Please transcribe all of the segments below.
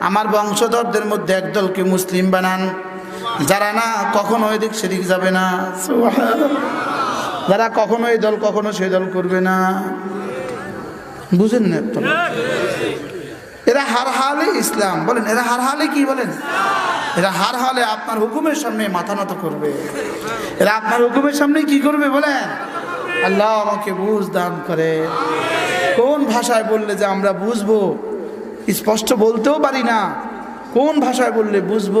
আমার বংশধরদের মধ্যে একদলকে মুসলিম বানান? যারা না, কখনো এদিক সেদিক যাবে না। যারা কখনো এই দল, কখনো সেই দল করবে না। বুঝেন না? এরা হার হালে ইসলাম। বলেন, এরা হার হালে কি বলেন? এরা হার হালে আপনার হুকুমের সামনে মাথা নত করবে। এরা আপনার হুকুমের সামনে কি করবে বলেন? আল্লাহ আমাকে বুঝ দান করে। কোন ভাষায় বললে যে আমরা বুঝব? স্পষ্ট বলতেও পারি না। কোন ভাষায় বললে বুঝব?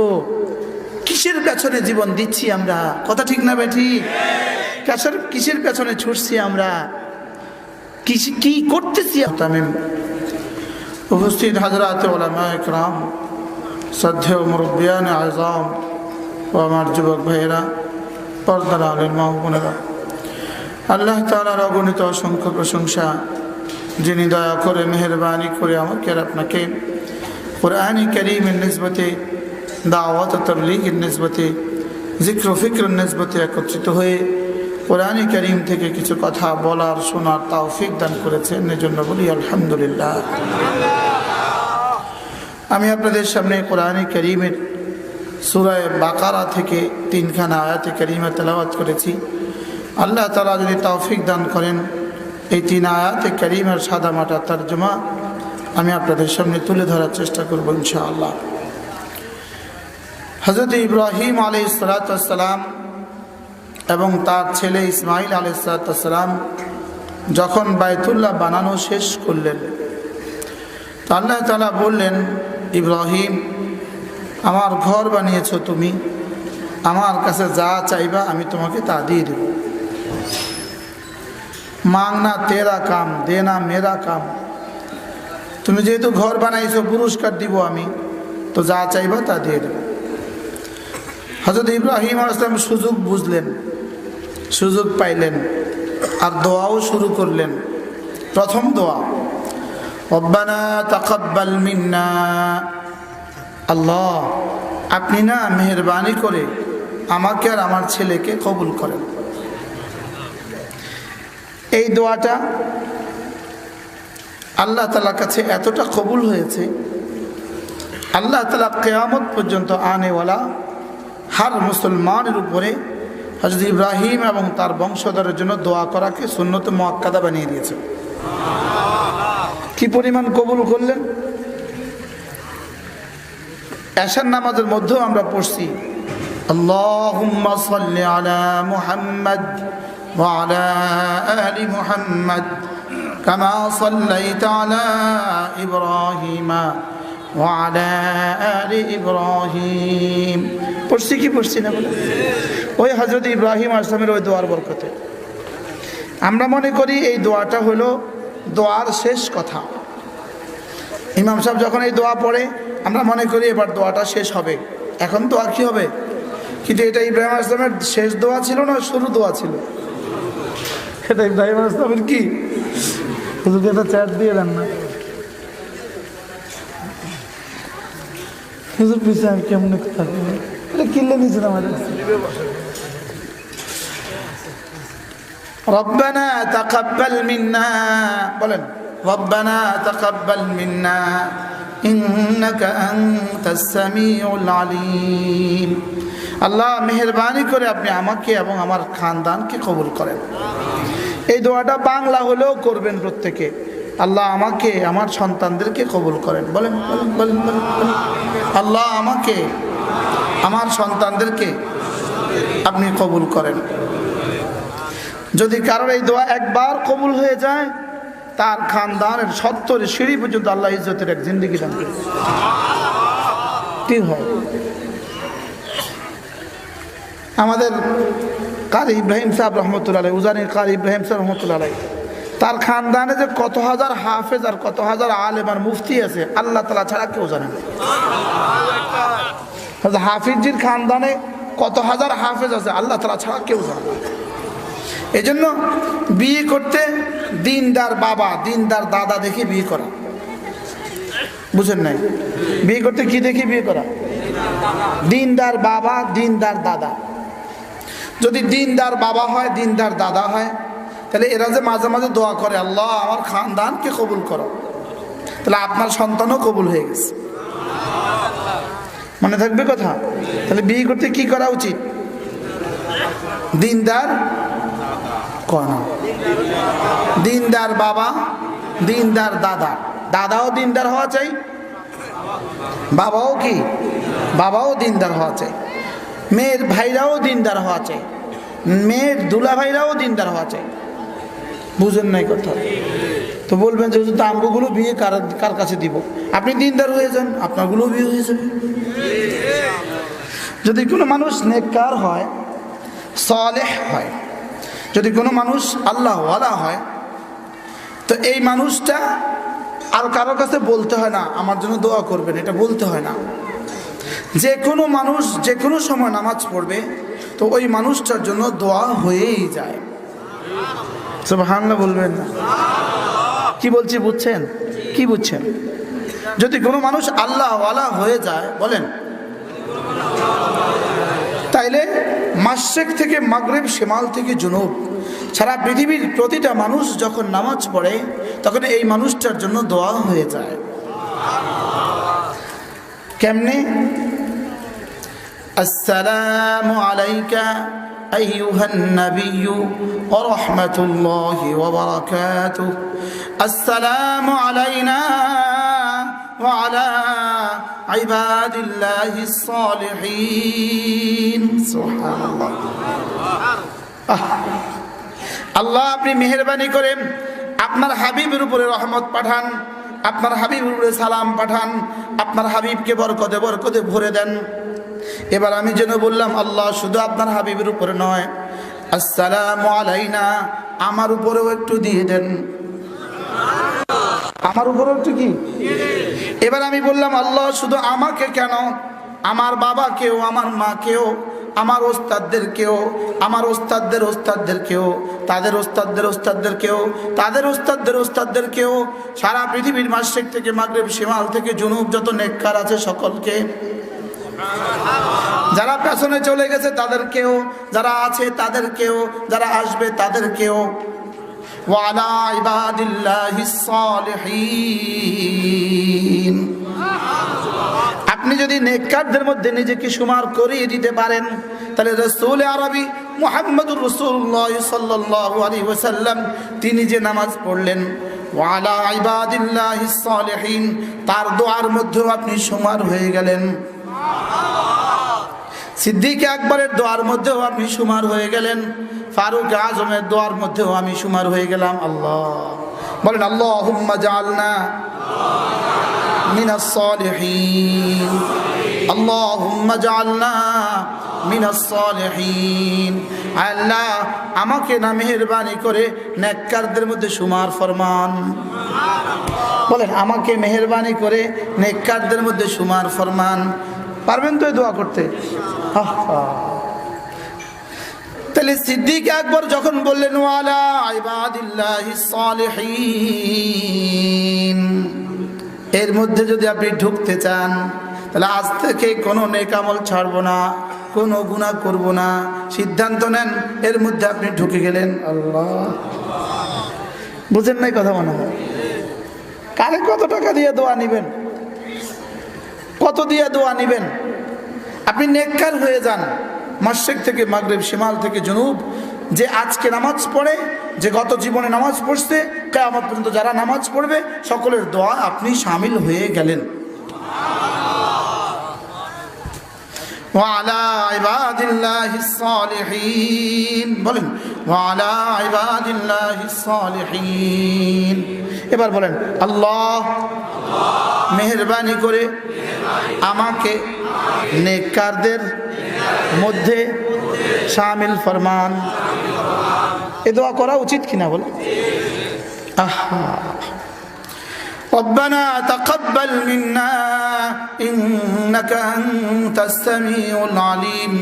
কিসের পেছনে জীবন দিচ্ছি আমরা? কথা ঠিক না বেঠি? কিসের কিসের পেছনে ছুটছি আমরা? কি করতেছি? উপস্থিত হাজরাতে ওলামা একরাম, শ্রদ্ধেয় মুরব্বিয়ান আজম ও আমার যুবক ভাইয়েরা, পর্দার আলের মা বোনেরা। আল্লাহ তালার অগণিত অসংখ্য প্রশংসা যিনি দয়া করে, মেহরবানি করে আমাকে আর আপনাকে কোরআনি করিমের নিসবতে, দাওয়াত তবলিগের নিসবতে জিক্র ফিক্রের নিসবতে একত্রিত হয়ে কোরআনি করিম থেকে কিছু কথা বলার, শোনার তাওফিক দান করেছেন। এজন্য বলি আলহামদুলিল্লাহ। আমি আপনাদের সামনে কোরআনে করিমের সুরায় বাকারা থেকে তিনখানা আয়াতে করিমে তেলাওয়াত করেছি। আল্লাহ তালা যদি তাওফিক দান করেন এই তিন আয়াতে করিমের সাদা মাটা তর্জমা আমি আপনাদের সামনে তুলে ধরার চেষ্টা করব ইনশাআল্লাহ। হজরত ইব্রাহিম আলি সালাতাম এবং তার ছেলে ইসমাইল আলি সালাতাম যখন বায়তুল্লাহ বানানো শেষ করলেন আল্লাহ তালা বললেন, ইব্রাহিম, আমার ঘর বানিয়েছ তুমি, আমার কাছে যা চাইবা আমি তোমাকে তা দিয়ে দেব। মাংনা তেরা কাম, দেনা মেরা কাম। তুমি যেহেতু ঘর বানাইছো, পুরস্কার দিব আমি, তো যা চাইবা তা দিয়ে দেব। হজরত ইব্রাহিম আসলাম সুযোগ বুঝলেন, সুযোগ পাইলেন, আর দোয়াও শুরু করলেন। প্রথম দোয়া, রব্বানা তাকাব্বাল মিন্না। আল্লাহ, আপনি না মেহরবানি করে আমাকে আর আমার ছেলেকে কবুল করেন। এই দোয়াটা আল্লাহ তালার কাছে এতটা কবুল হয়েছে। আল্লাহ তালা কেয়ামত পর্যন্ত আনেওয়ালা হার মুসলমানের উপরে হজরত ইব্রাহিম এবং তার বংশধরের জন্য দোয়া করাকে সুন্নত মোয়াক্কাদা বানিয়ে দিয়েছে। কি পরিমাণ কবুল করলেন? এশার নামাজের মধ্যেও আমরা পড়ছি, আল্লাহুম্মা সাল্লি আলা মুহাম্মদ। আলি মুহাম্মদ কামা সাল্লাইতা আলা ইব্রাহিমা ওয়া আলা আলি ইব্রাহিম পড়ছি কি পড়ছি না বলে? ওই হজরত ইব্রাহিম আসলামের ওই দোয়ার বরকতে। আমরা মনে করি এই দোয়াটা হলো দোয়ার শেষ কথা। ইমাম সাহেব যখন এই দোয়া পড়ে, আমরা মনে করি এবার দোয়াটা শেষ হবে। এখন দোয়া কি হবে? কিন্তু এটা ইব্রাহিম আসলামের শেষ দোয়া ছিল না, শুরু দোয়া ছিল? এটা ইব্রাহিম আসলামের কি? হুজুরকে একটা চ্যাট দিয়ে দেন না? হুজুর পিছিয়ে আমি কেমন থাকব? এটা কিনলে দিয়েছেন আমাদের রব্বানা তাকাব্বাল মিন্না, বলেন, রব্বানা তাকাব্বাল মিন্না, ইন্নাকা আনতাস সামিউল আলিম। আল্লাহ মেহরবানি করে আপনি আমাকে এবং আমার খানদানকে কবুল করেন। এই দোয়াটা বাংলা হলেও করবেন প্রত্যেকে। আল্লাহ আমাকে, আমার সন্তানদেরকে কবুল করেন। বলেন বলেন। আল্লাহ আমাকে, আমার সন্তানদেরকে আপনি কবুল করেন। যদি কারোর এই দোয়া একবার কবুল হয়ে যায়, তার খানদানের সত্তর সিঁড়ি পর্যন্ত আল্লাহ ইজ্জতের এক জিন্দিগি দান হয়? আমাদের কার ইব্রাহিম সাহেব রহমতুল্লাহ আলাই, উজানির কার ইব্রাহিম সাহেব রহমতুল্লাহ আলাই। তার খানদানে যে কত হাজার হাফেজ আর কত হাজার আলেম আর মুফতি আছে আল্লাহ তালা ছাড়া কেউ জানে না। হয়তো হাফিজজির খানদানে কত হাজার হাফেজ আছে আল্লাহ তালা ছাড়া কেউ জানে না। এই জন্য বিয়ে করতে দিনদার বাবা দিনদার দাদা দেখে বিয়ে করা। বুঝেন নাই? বিয়ে করতে কি দেখে বিয়ে করা? দিনদার বাবা দিনদার দাদা। যদি দিনদার বাবা হয়, দিনদার দাদা হয়, তাহলে এরা যে মাঝে মাঝে দোয়া করে, আল্লাহ আমার খানদানকে কবুল করো। তাহলে আপনার সন্তানও কবুল হয়ে গেছে। মনে থাকবে কথা? তাহলে বিয়ে করতে কি করা উচিত? দিনদার দিনদার বাবা, দিনদার দাদা। দাদাও দিনদার হওয়া চাই, বাবাও কি? বাবাও দিনদার হওয়া চাই। মেয়ের ভাইরাও দিনদার হওয়া চাই। মেয়ের দুলা ভাইরাও দিনদার হওয়া চাই। বুঝেন নাই কথা। তো বলবেন যে তো আমগুলো বিয়ে কার কার কাছে দিব? আপনি দিনদার হয়ে যান আপনারগুলো বিয়ে হয়ে যাবে। যদি কোনো মানুষ নেককার হয়, সলেহ হয়, যদি কোনো মানুষ আল্লাহ আল্লাহওয়ালা হয়, তো এই মানুষটা আর কারও কাছে বলতে হয় না, আমার জন্য দোয়া করবেন। এটা বলতে হয় না। যে কোনো মানুষ যে কোনো সময় নামাজ পড়বে, তো ওই মানুষটার জন্য দোয়া হয়েই যায়। হামলা বলবেন না। কি বলছি বুঝছেন? কি বুঝছেন? যদি কোনো মানুষ আল্লাহ আল্লাহওয়ালা হয়ে যায়, বলেন। তাইলে মাসেক থেকে মাগরেব সেমাল থেকে জুনুব, সারা পৃথিবীর প্রতিটা মানুষ যখন নামাজ পড়ে, তখন এই মানুষটার জন্য দোয়া হয়ে যায়। কেমনে আসসালামু আলাইকা أيها النبي ورحمة الله وبركاته السلام علينا وعلى عباد الله الصالحين سبحان الله আল্লাহ আপনি মেহরবানি করে আপনার হাবিবের উপরে রহমত পাঠান আপনার হাবিবের সালাম পাঠান, আপনার হাবিবকে বরকতে বরকতে ভরে দেন। এবার আমি যেন বললাম, আল্লাহ শুধু আপনার হাবিবের উপরে নয়, আসসালাম আলাইনা, আমার উপরেও একটু দিয়ে দেন। আমার উপরেও একটু কি? এবার আমি বললাম, আল্লাহ শুধু আমাকে কেন? আমার বাবাকেও, আমার মাকেও আমার ওস্তাদদেরকেও, আমার ওস্তাদদের ওস্তাদদেরকেও, তাদের ওস্তাদদের ওস্তাদদেরকেও, তাদের ওস্তাদদের ওস্তাদদেরকেও, সারা পৃথিবীর মাসেক থেকে মাগরেব সীমাল থেকে জুনুব যত নেককার আছে সকলকে। যারা পেছনে চলে গেছে তাদেরকেও, যারা আছে তাদেরকেও, যারা আসবে তাদেরকেও। ওয়ালা ইবাদিল্লাহিস সালিহিন। আপনি যদি নেককারদের মধ্যে নিজেকে সুমার করিয়ে দিতে পারেন, তাহলে রসুল আরবি মোহাম্মদুর রসুল্লাহ সাল্লাহ আলী ওসাল্লাম তিনি যে নামাজ পড়লেন, ওয়ালা ইবাদিল্লাহ তার দোয়ার মধ্যেও আপনি সুমার হয়ে গেলেন। সিদ্দিক আকবরের দোয়ার মধ্যেও আপনি সুমার হয়ে গেলেন। ফারুক আজমের দোয়ার মধ্যেও আমি সুমার হয়ে গেলাম। আল্লাহ বলেন আল্লাহ জালনা من الصالحين اللهم اجعلنا من الصالحين আল্লাহ আমাকে না মেহেরবানি করে নেককারদের মধ্যে সুমার ফরমান বলেন আমাকে মেহেরবানি করে নেককারদের মধ্যে সুমার ফরমান পারবেন তো এই দোয়া করতে আহা। তাহলে সিদ্দিক আকবর যখন বললেন ওয়ালা ইবাদিল্লাহিস সালিহিন এর মধ্যে যদি আপনি ঢুকতে চান, তাহলে আজ থেকে কোনো নেকামল ছাড়বো না, কোনো গুণা করব না। সিদ্ধান্ত নেন, এর মধ্যে আপনি ঢুকে গেলেন। আল্লাহ। বুঝেন নাই কথা মনে কারে কত টাকা দিয়ে দোয়া নিবেন? কত দিয়ে দোয়া নিবেন? আপনি নেককার হয়ে যান। মাসেক থেকে মাগরেব, শিমাল থেকে জনুব, যে আজকে নামাজ পড়ে যে গত জীবনে নামাজ পড়ছে কেয়ামত পর্যন্ত যারা নামাজ পড়বে সকলের দোয়া আপনি সামিল হয়ে গেলেন وعلى عباد الله الصالحين বলেন وعلى عباد الله الصالحين এবার বলেন আল্লাহ মেহেরবানি করে আমাকে নেককারদের মধ্যে শামিল ফরমান এ দোয়া করা উচিত কিনা বলে আহা ربنا تقبل منا إنك أنت السميع العليم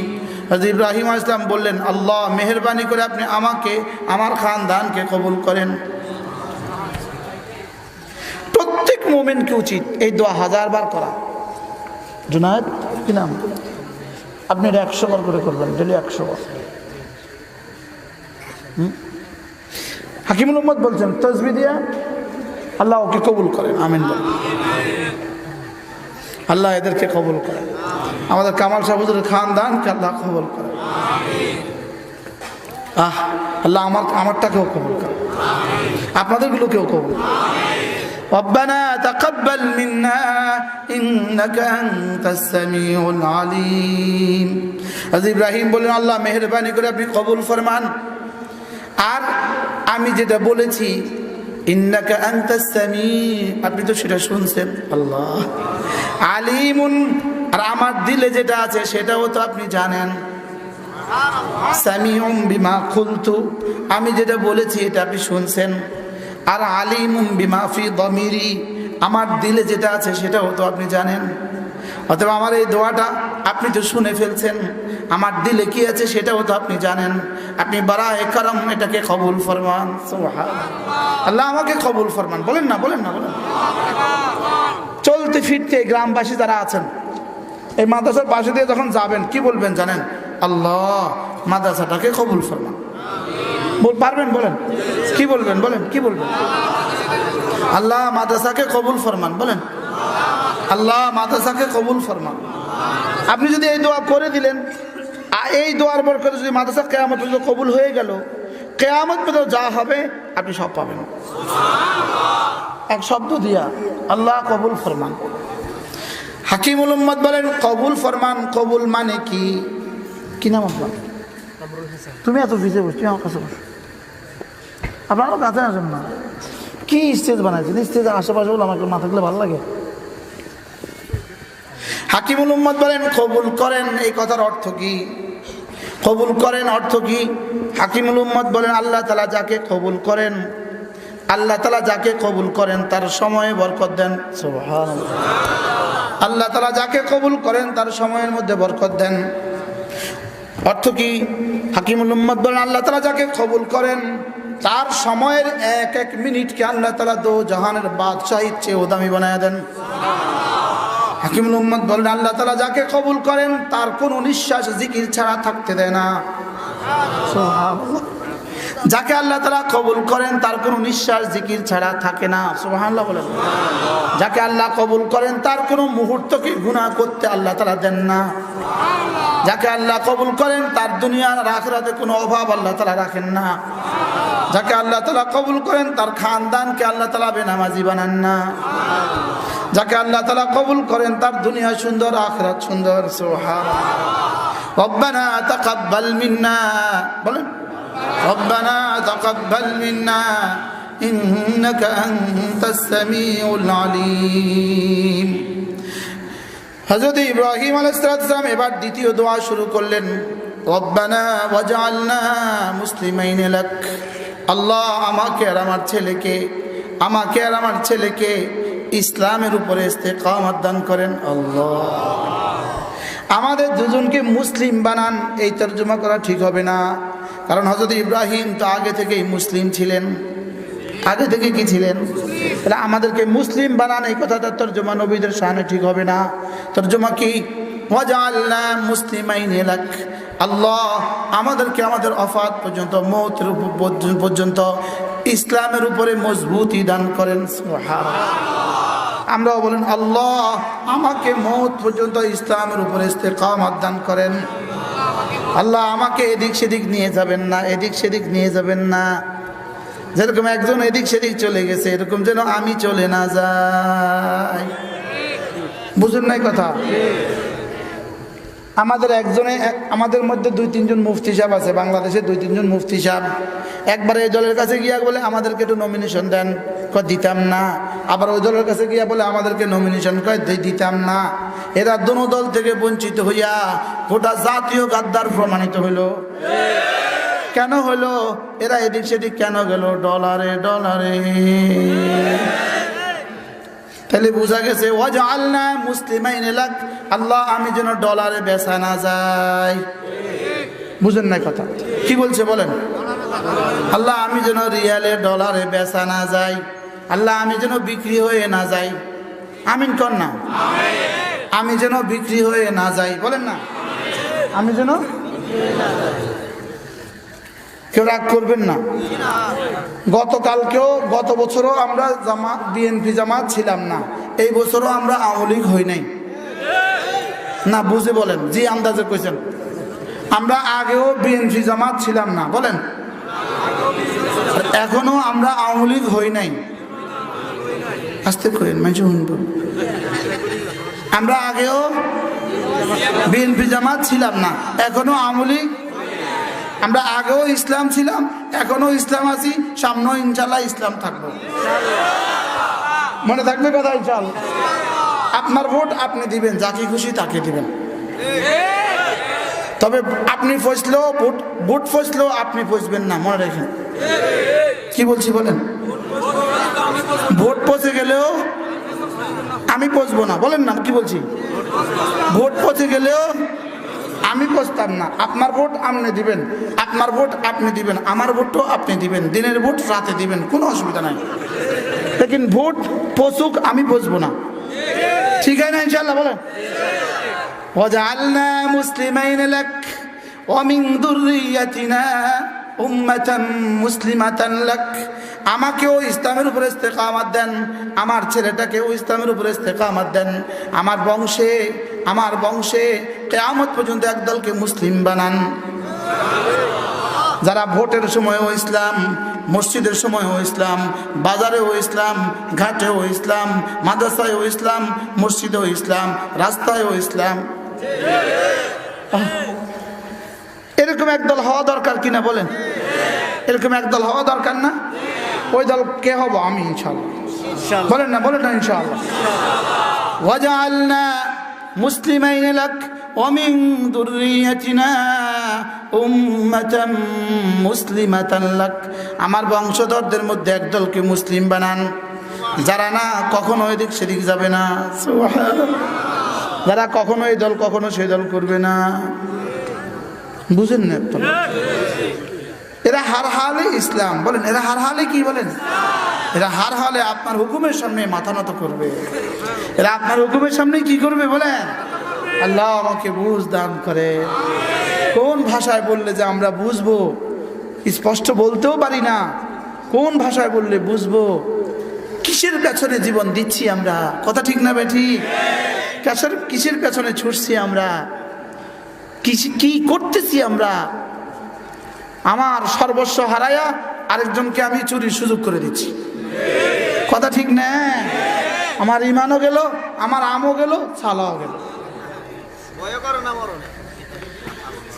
হযরত ইব্রাহিম আলাইহিস সালাম বললেন আল্লাহ মেহেরবানি করে আপনি আমাকে আমার খানদানকে কবুল করেন প্রত্যেক মোমেনকে উচিত এই দোয়া হাজার বার করা জুনায়দ কি নাম আপনি এটা একশো বার করে করবেন, ডেলি একশো বার? হাকিমুল উম্মদ বলছেন, তসবি দিয়া আল্লাহ ওকে কবুল করেন, আমিন আল্লাহ এদেরকে কবুল করে আমাদের কামাল সাহুদের খানদানকে আল্লাহ কবুল করে আহ, আল্লাহ আমার, আমারটাকেও কবুল করে আপনাদেরগুলোকেও কবুল। ربنا تقبل منا إنك أنت السميع العليم আজ ইব্রাহিম বলেন আল্লাহ মেহরবানি করে আপনি কবুল ফরমান আর আমি যেটা বলেছি ইন্নাকা আনতাস সামি আপনি তো সেটা শুনছেন আল্লাহ আলিমুন আর আমার দিলে যেটা আছে সেটাও তো আপনি জানেন সামিউম বিমা খুলতু আমি যেটা বলেছি এটা আপনি শুনছেন আর আলিমুম বিমা ফি দমিরি। আমার দিলে যেটা আছে সেটাও তো আপনি জানেন। অথবা আমার এই দোয়াটা আপনি তো শুনে ফেলছেন। আমার দিলে কি আছে সেটাও তো আপনি জানেন। আপনি বারা একরম এটাকে কবুল ফরমান। আল্লাহ আমাকে কবুল ফরমান। বলেন না বলেন না, বলেন চলতে ফিরতে গ্রামবাসী যারা আছেন, এই মাদ্রাসার পাশে দিয়ে যখন যাবেন, কি বলবেন জানেন? আল্লাহ মাদ্রাসাটাকে কবুল ফরমান। পারবেন বলেন। কি বলবেন বলেন কি বলবেন? আল্লাহ মাদ্রাসাকে কবুল ফরমান বলেন। আল্লাহ মাদ্রাসাকে কবুল ফরমান। আপনি যদি এই দোয়া করে দিলেন এই দোয়ার বরকতে যদি মাদ্রাসা কেয়ামত পর্যন্ত কবুল হয়ে গেল কেয়ামত পর্যন্ত যা হবে আপনি সব পাবেন। এক শব্দ দিয়া আল্লাহ কবুল ফরমান। হাকিমুল উম্মদ বলেন কবুল ফরমান কবুল মানে কি? কি নাম আপনার? তুমি এত ভিজে বসছি আমার কাছে বসো। আপনারও কাছে আসেন না। কি স্টেজ বানাইছেন? স্টেজের আশেপাশে বলে আমাকে না থাকলে ভালো লাগে। হাকিমুল উম্মদ বলেন, কবুল করেন, এই কথার অর্থ কি? কবুল করেন অর্থ কি? হাকিমুল উম্মদ বলেন, আল্লাহ তালা যাকে কবুল করেন, আল্লাহ তালা যাকে কবুল করেন, তার সময়ে বরকত দেন। আল্লাহ তালা যাকে কবুল করেন, তার সময়ের মধ্যে বরকত দেন। অর্থ কি? হাকিমুল উম্মদ বলেন, আল্লাহ তালা যাকে কবুল করেন তার সময়ের এক এক মিনিটকে আল্লাহ তালা দো জাহানের বাদশাহির চেয়েও দামি বানায় দেন। হাকিমুল উম্মদ বলেন, আল্লাহ তালা যাকে কবুল করেন, তার কোনো নিঃশ্বাস জিকির ছাড়া থাকতে দেয় না। যাকে আল্লাহ তালা কবুল করেন, তার কোনো নিঃশ্বাস জিকির ছাড়া থাকে না। সুবহানাল্লাহ বলেন। যাকে আল্লাহ কবুল করেন, তার কোনো মুহূর্তকে গুণা করতে আল্লাহ তালা দেন না। যাকে আল্লাহ কবুল করেন, তার দুনিয়ার আর আখরাতে কোনো অভাব আল্লাহ তালা রাখেন না। যাকে আল্লাহ তালা কবুল করেন তার খানদানকে আল্লাহ তালা বেনামাজি বানান না যাকে আল্লাহ তালা কবুল করেন তার দুনিয়া সুন্দর আখরাত সুন্দর সোহার রব্বানা তাকাব্বাল মিন্না বলেন রব্বানা তাকাব্বাল মিন্না إنك أنت السميع العليم হজরত ইব্রাহিম আলাইসালাম এবার দ্বিতীয় দোয়া শুরু করলেন রব্বানা ওয়াজআলনা মুসলিমাইন লাক আল্লাহ আমাকে আর আমার ছেলেকে, আমাকে আর আমার ছেলেকে ইসলামের উপরে ইস্তেকামত দান করেন। আল্লাহ। আমাদের দুজনকে মুসলিম বানান, এই তর্জমা করা ঠিক হবে না। কারণ হজরত ইব্রাহিম তো আগে থেকেই মুসলিম ছিলেন। আগে থেকে কি ছিলেন? আমাদেরকে মুসলিম বানান, এই কথাটা তর্জমা নবীদের সামনে ঠিক হবে না। তর্জমা কি আল্লাহ আমাদেরকে আমাদের অফাত পর্যন্ত, মৌতের পর্যন্ত ইসলামের উপরে মজবুতি দান করেন। আমরাও বলেন, আল্লাহ আমাকে মৌত পর্যন্ত ইসলামের উপরে ইস্তেকামত দান করেন। আল্লাহ আমাকে এদিক সেদিক নিয়ে যাবেন না, এদিক সেদিক নিয়ে যাবেন না। যেরকম একজন এদিক সেদিক চলে গেছে, এরকম যেন আমি চলে না যাই। বুঝুন নাই কথা? আমাদের একজনে, এক- আমাদের মধ্যে দুই, তিনজন মুফতি সাহেব আছে, বাংলাদেশে দুই, তিনজন মুফতি সাহেব। একবার এই দলের কাছে গিয়া বলে, আমাদেরকে একটু নমিনেশন দেন। কয়, দিতাম না। আবার ওই দলের কাছে গিয়া বলে, আমাদেরকে নমিনেশন কয় দিতাম না। এরা দোনো দল থেকে বঞ্চিত হইয়া গোটা জাতীয় গাদ্দার প্রমাণিত হইল। কেন হলো এরা এদিক সেদিক কেন গেল? ডলারে ডলারে। তাহলে বোঝা গেছে ওয়াজ আল্লাহ মুসলিমাইন এলাক আল্লাহ, আমি যেন ডলারে বেচা না যাই। বুঝেন না কথা? কি বলছে বলেন? আল্লাহ, আমি যেন রিয়ালে ডলারে বেচা না যাই। আল্লাহ, আমি যেন বিক্রি হয়ে না যাই। আমিন কর না? আমি যেন বিক্রি হয়ে না যাই। বলেন না? আমি যেন কেউ রাগ করবেন না। গতকালকেও, গত বছরও আমরা জামা বিএনপি জামাত ছিলাম না। এই বছরও আমরা আওয়ামী লীগ হই নাই। না, বুঝে বলেন, জি আন্দাজে কইছেন। আমরা আগেও বিএনপি জামাত ছিলাম না, বলেন। এখনও আমরা আওয়ামী লীগ হই নাই। আসতে করেন মানুষ শুনব আমরা আগেও বিএনপি জামাত ছিলাম না, এখনও আওয়ামী লীগ আমরা আগেও ইসলাম ছিলাম এখনও ইসলাম আছি, সামনেও ইনশাল্লাহ ইসলাম থাকব। মনে থাকবে কথা ইনশাল্লাহ আপনার ভোট আপনি দিবেন, যাকে খুশি তাকে দিবেন। তবে আপনি ফসলেও ভোট ভোট ফসলেও আপনি ফসবেন না, মনে রাখেন। কি বলছি বলেন? ভোট পচে গেলেও আমি পচবো না, বলেন না, কি বলছি? ভোট পচে গেলেও আমি পচতাম না আপনার ভোট আপনি দিবেন আপনার ভোট আপনি দিবেন আমার ভোটও আপনি দিবেন দিনের ভোট রাতে দিবেন কোনো অসুবিধা নাই লেকিন ভোট পচুক আমি পচবো না ঠিক আছে না ইনশাল্লাহ বলেন وجعلنا مسلمين لك ومن ذريتنا উম্মাতান মুসলিমাতান লাক। আমাকেও ইসলামের উপরে ইস্তেকামাত দেন। আমার ছেলেটাকেও ইসলামের উপরে ইস্তেকামাত দেন। আমার বংশে আমার বংশে কেয়ামত পর্যন্ত একদলকে মুসলিম বানান। যারা ভোটের সময়ও ইসলাম, মসজিদের সময়ও ইসলাম, বাজারেও ইসলাম, ঘাটেও ইসলাম, মাদ্রাসায়ও ইসলাম, মসজিদেও ইসলাম, রাস্তায়ও ইসলাম। এরকম একদল হওয়া দরকার কিনা বলেন এরকম একদল হওয়া দরকার না ওই দল কে হব আমি ইনশাল্লাহ বলেন না বলেন না ইনশাল্লাহ ওয়াজআলনা মুসলিমাইন লাক ومن ذريتنا উম্মাতাম মুসলিমাতান লাক আমার বংশধরদের মধ্যে একদলকে মুসলিম বানান যারা না কখনো এদিক সেদিক যাবে না সুবহানাল্লাহ। যারা কখনো এই দল কখনো সেই দল করবে না বুঝেন না আপনারা? এরা হার হালে ইসলাম, বলেন, এরা হার হালে কি বলেন? এরা হার হালে আপনার হুকুমের সামনে মাথা নত করবে। এরা আপনার হুকুমের সামনে কি করবে বলেন? আল্লাহ আমাকে বুঝ দান করে। কোন ভাষায় বললে যে আমরা বুঝব? স্পষ্ট বলতেও পারি না। কোন ভাষায় বললে বুঝব? কিসের পেছনে জীবন দিচ্ছি আমরা? কথা ঠিক না বেঠি কিসের পেছনে ছুটছি আমরা? কি করতেছি আমরা আমার সর্বস্ব হারায়া আরেকজনকে আমি চুরির সুযোগ করে দিচ্ছি কথা ঠিক না আমার ইমানও গেল আমার আমও গেল ছালাও গেল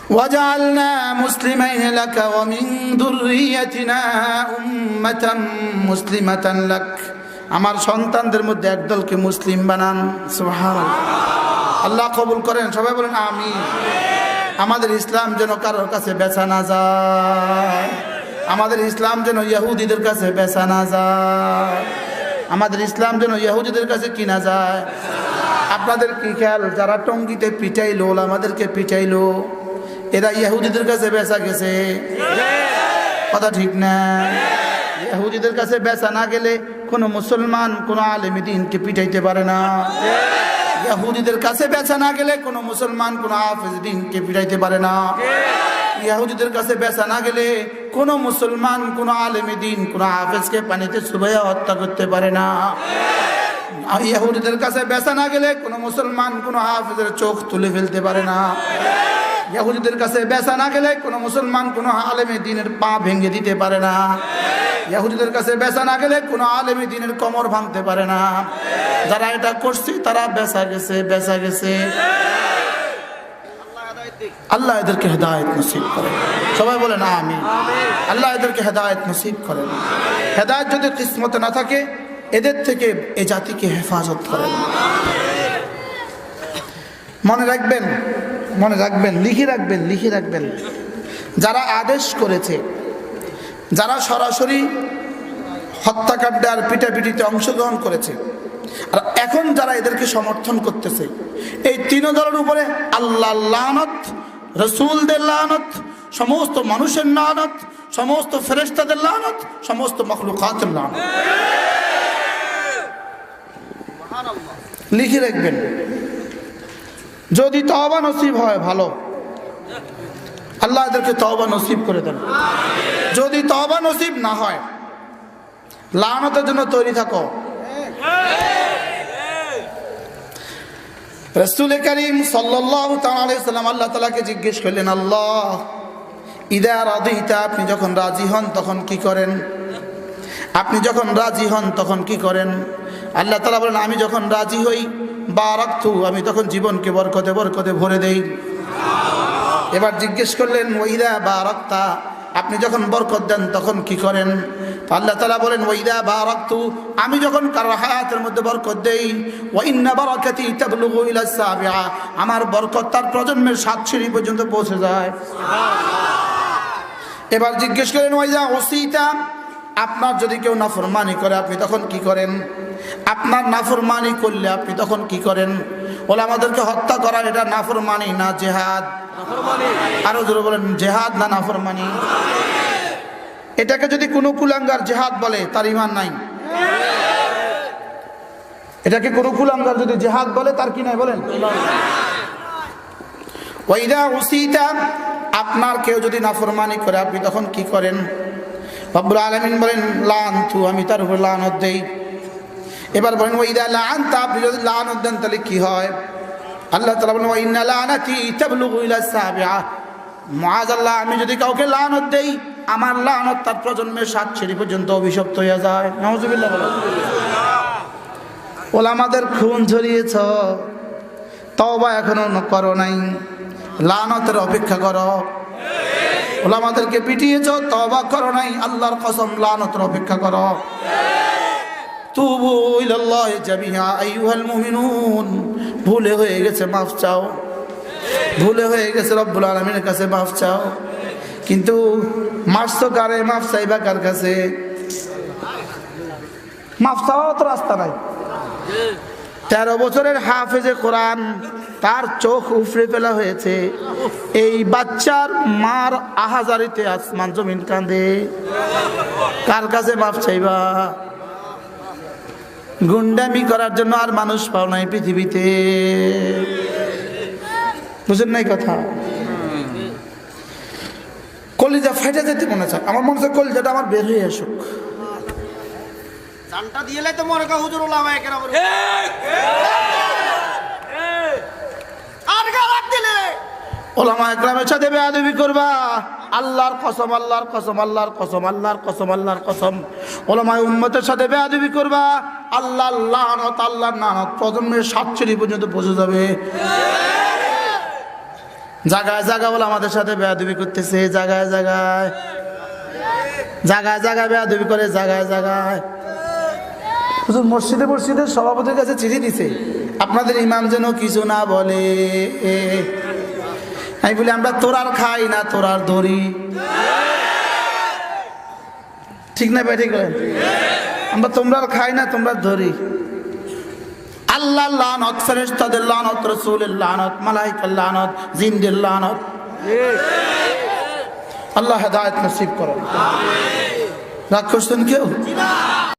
وجعلنا مسلمين لك ومن ذريتنا أمة مسلمة لك আমার সন্তানদের মধ্যে একদলকে মুসলিম বানান সুবহানাল্লাহ আল্লাহ কবুল করেন সবাই বলেন আমি আমাদের ইসলাম যেন কারোর কাছে বেচা না যায়। আমাদের ইসলাম যেন ইহুদিদের কাছে বেচা না যায়। আমাদের ইসলাম যেন ইহুদিদের কাছে কিনা যায়। আপনাদের কি খেয়াল? যারা টঙ্গিতে পিটাইলো আমাদেরকে পিটাইলো, এরা ইহুদিদের কাছে বেচা গেছে। কথা ঠিক না? ইহুদিদের কাছে বেচা না গেলে কোনো মুসলমান, কোনো আলেমী দিনকে পিটাইতে পারে না। ইহুদিদের কাছে বেচা না গেলে কোনো মুসলমান, কোনো হাফেজ দিনকে পিটাইতে পারে না। ইহুদিদের কাছে বেচা না গেলে কোনো মুসলমান, কোনো আলেমী দিন, কোনো হাফেজকে পানিতে সুবাইয়া হত্যা করতে পারে না। ইহুদিদের কাছে বেচা না গেলে কোনো মুসলমান, কোনো হাফেজের চোখ তুলে ফেলতে পারে না। ইহুদিদের কাছে বেচা না গেলে কোনো মুসলমান, কোনো আলেমে দিনের পা ভেঙে দিতে পারে না। ইহুদিদের কাছে বেচা না গেলে কোনো আলেমে দিনের কমর ভাঙতে পারে না। যারা এটা করছে, তারা বেচা গেছে বেচা গেছে। আল্লাহ এদেরকে হেদায়ত নসিব করেন। সবাই বলেন আমি আল্লাহ এদেরকে হেদায়ত নসিব করেন। হেদায়ত যদি কিসমতে না থাকে, এদের থেকে এ জাতিকে হেফাজত করেন। মনে রাখবেন মনে রাখবেন লিখে রাখবেন লিখে রাখবেন। যারা আদেশ করেছে যারা সরাসরি হত্যাকাণ্ডে আর পিটাপিটিতে অংশগ্রহণ করেছে আর এখন যারা এদেরকে সমর্থন করতেছে এই তিন দলের উপরে আল্লাহ লানত রসুলদের লানত সমস্ত মানুষের লানত সমস্ত ফেরেস্তাদের লানত সমস্ত মখলুকাতের লানত। লিখে রাখবেন। যদি তওবা নসিব হয়, ভালো। আল্লাহ এদেরকে তওবা নসিব করে দেন। যদি তওবা নসিব না হয়, লানতের জন্য তৈরি থাকো। আল্লাহ জিজ্ঞেস করলেন, আল্লাহ, ইদা আপনি যখন রাজি হন, তখন কি করেন? আপনি যখন রাজি হন, তখন কি করেন? আল্লাহ তালা বলেন, আমি যখন রাজি হই বা রাখতু আমি তখন জীবনকে বরকতে বরকতে ভরে দেই। এবার জিজ্ঞেস করলেন ওইদা বা রক্তা আপনি যখন বরকত দেন, তখন কি করেন? আল্লাহ তালা বলেন ওইদা বা রক্তু আমি যখন কারও হায়াতের মধ্যে বরকত দেই ওইন্না বরকতি তাবলুগু ইলা সাবিআ, আমার বরকত তার প্রজন্মের সাত সিঁড়ি পর্যন্ত পৌঁছে যায়। এবার জিজ্ঞেস করেন ওইদা ওসিতা আপনার যদি কেউ নাফরমানি করে, আপনি তখন কি করেন? আপনার নাফরমানি করলে আপনি তখন কি করেন? বলে আমাদেরকে হত্যা করা এটা নাফরমানি না জেহাদ। আরও জোরে বলেন, জেহাদ না নাফরমানি? এটাকে যদি কোনো কুলাঙ্গার জেহাদ বলে, তার ইমান নাই। এটাকে কোনো কুলাঙ্গার যদি জেহাদ বলে, তার কি নাই বলেন? ওইদা উসিতা, আপনার কেউ যদি নাফরমানি করে, আপনি তখন কি করেন? রব্বুল আলমিন বলেন লানতু আমি তার উপর লানত দেই। এবার বলেন ওইদা লান তা, আপনি যদি লানত দেন, তাহলে কি হয়? আল্লাহ তালা বলেন ওইনা লানাতি তাবলুগু ইলা সাবিআ। মুআজ আল্লাহ আমি যদি কাউকে লানত দেই, আমার লানত তার প্রজন্মের সাত সিঁড়ি পর্যন্ত অভিশপ্ত হয়ে যায়। নওয়াজুবিল্লাহ বলেন। ওলা আমাদের খুন ঝরিয়েছ তবা এখনও করো নাই। লানতের অপেক্ষা করো। ওলা আমাদেরকে পিটিয়েছ তবা করো নাই, আল্লাহর কসম, লানতের অপেক্ষা করো। তুবু ইলাল্লাহি জামিআ, আইয়ুহাল মুমিনুন। ভুলে হয়ে গেছে, মাফ চাও। ভুলে হয়ে গেছে, রব্বুল আলামিনের কাছে মাফ চাও। কিন্তু মারছো কারে, মাফ চাইবা কার কাছে? মাফ চাওয়ার তো রাস্তা নাই। তেরো বছরের হাফেজে কোরআন, তার চোখ উফরে ফেলা হয়েছে। এই বাচ্চার মার আহাজারিতে আসমান জমিন কাঁদে। কার কাছে মাফ চাইবা? গুন্ডামি করার জন্য আর মানুষ পাও নাই পৃথিবীতে। বুঝেন নাই কথা? কলিজা ফেটে যেতে মনে চায়। আমার মনে হচ্ছে কলিজাটা আমার বের হয়ে আসুক। জানটা দিয়েলে তো মনে কর হুজুর ওলামা একেরা বলে আর গালাত দিলে। ওলামা একরামের সাথে বেয়াদবি করবা। আল্লাহর কসম আল্লাহর কসম আল্লাহর কসম আল্লাহর কসম আল্লাহর কসম। ওলামায় উম্মতের সাথে বেয়াদবি করবা। আল্লাহ লানত আল্লাহর নানত প্রজন্মের সাতচুরি পর্যন্ত পৌঁছে যাবে। জায়গায় জায়গা বলে আমাদের সাথে বেয়াদবি করতেছে জায়গায় জায়গায়। জায়গায় জায়গায় বেয়াদবি করে জায়গায় জায়গায়। হুজুর মসজিদে মসজিদে সভাপতির কাছে চিঠি দিছে, আপনাদের ইমাম যেন কিছু না বলে। আমি বলি, আমরা তোরার খাই না তোরার ধরি। ঠিক না ভাই, ঠিক আমরা তোমরা খাই না, তোমরা ধরি। আল্লাহ লানত, ফেরেশতাদের লানত, রসুলের লানত, মালাইকার লানত, জিনদের লানত। আল্লাহ হেদায়ত নসিব করো রাগ করছেন কেউ?